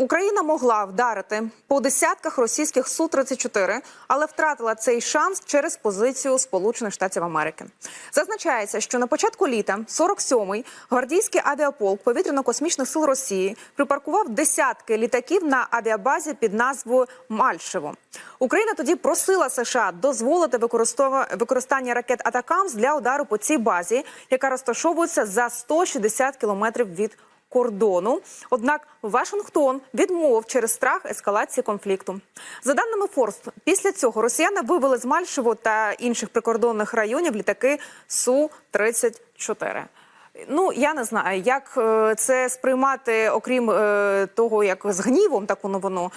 Україна могла вдарити по десятках російських су 34 але втратила цей шанс через позицію Сполучених Штатів Америки. Зазначається, що на початку літа 47-й гвардійський авіаполк повітряно-космічних сил Росії припаркував десятки літаків на авіабазі під назвою Мальшево. Україна тоді просила США дозволити використання ракет Атакамс для удару по цій базі, яка розташовується за 160 кілометрів від кордону. Однак Вашингтон відмовив через страх ескалації конфлікту. За даними Форст, після цього росіяни вивели з Мальшево та інших прикордонних районів літаки су 34 Ну я не знаю, як е, це сприймати, окрім е, того, як з гнівом таку новину.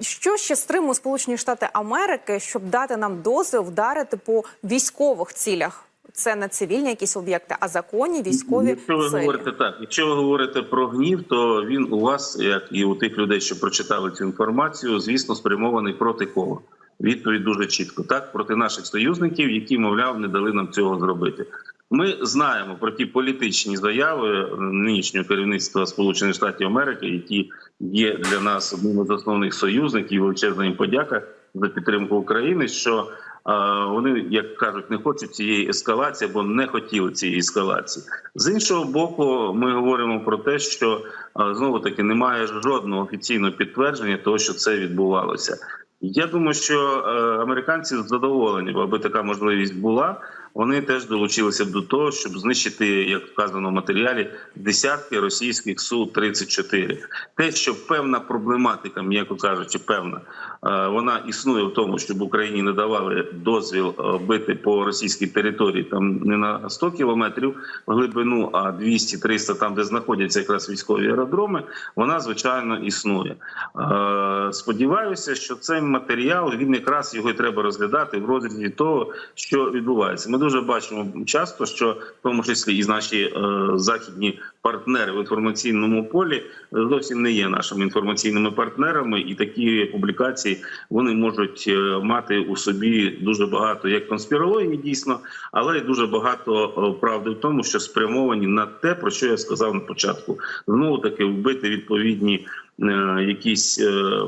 Що ще стримує Сполучені Штати Америки, щоб дати нам дозвіл вдарити по військових цілях? Це не цивільні якісь об'єкти, а законні військові Якщо ви цілі. говорите так, якщо ви говорите про гнів, то він у вас, як і у тих людей, що прочитали цю інформацію, звісно, спрямований проти кого. Відповідь дуже чітко. Так, проти наших союзників, які, мовляв, не дали нам цього зробити. Ми знаємо про ті політичні заяви нинішнього керівництва Сполучених Штатів Америки, які є для нас одним з основних союзників. Величезна їм подяка за підтримку України. Що вони, як кажуть, не хочуть цієї ескалації або не хотіли цієї ескалації. З іншого боку, ми говоримо про те, що знову таки немає жодного офіційного підтвердження того, що це відбувалося. Я думаю, що е, американці задоволені, аби така можливість була. Вони теж долучилися до того, щоб знищити, як вказано в матеріалі, десятки російських су 34 Те, що певна проблематика, м'яко кажучи, певна е, вона існує в тому, щоб Україні не давали дозвіл е, бити по російській території там не на 100 кілометрів глибину, а 200-300 там, де знаходяться якраз військові аеродроми. Вона звичайно існує. Е, Сподіваюся, що цей матеріал він якраз його і треба розглядати в розрізі того, що відбувається. Дуже бачимо часто, що в тому числі і наші е, західні партнери в інформаційному полі е, зовсім не є нашими інформаційними партнерами, і такі публікації вони можуть е, мати у собі дуже багато як конспірології, дійсно, але й дуже багато е, правди в тому, що спрямовані на те, про що я сказав на початку, знову таки вбити відповідні е, якісь. е,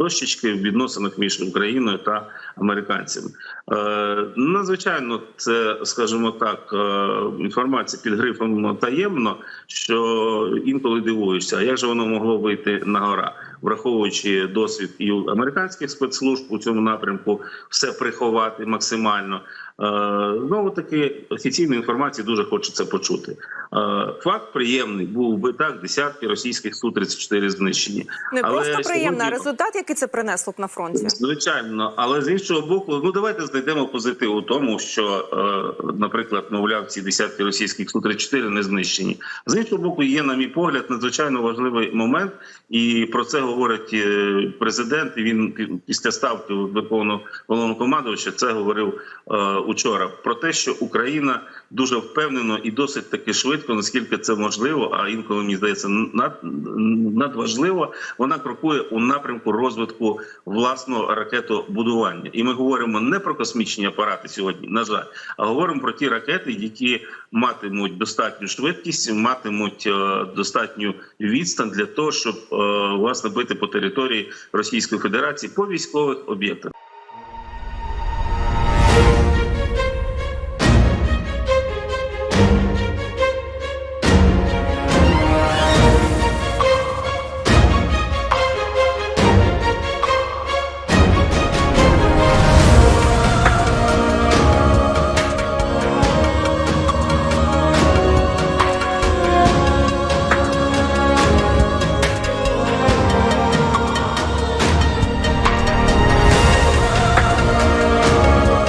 Дощечки в відносинах між Україною та американцями е, надзвичайно це, скажімо так, е, інформація під грифом таємно, що інколи дивуєшся, а як же воно могло вийти на гора, враховуючи досвід і американських спецслужб у цьому напрямку, все приховати максимально. Е, Знову таки офіційної інформації дуже хочеться почути. Е, Факт приємний був би так: десятки російських су 34 знищені. Не Але просто приємно, а сьогодні- результат, який це принесло б на фронті. Звичайно, але з іншого боку, ну давайте знайдемо позитив у тому, що, е, наприклад, мовляв, ці десятки російських су 34 не знищені. З іншого боку, є, на мій погляд, надзвичайно важливий момент, і про це говорить е, президент. І він після ставки Верховного головнокомандувача це говорив е, учора. Про те, що Україна дуже впевнено і досить таки швидко, наскільки це можливо, а інколи мені здається, над, надважливо, вона крокує у напрямку розвитку власного ракетобудування. І ми говоримо не про космічні апарати сьогодні, на жаль, а говоримо про ті ракети, які матимуть достатню швидкість, матимуть е, достатню відстань для того, щоб е, власне бити по території Російської Федерації по військових об'єктах.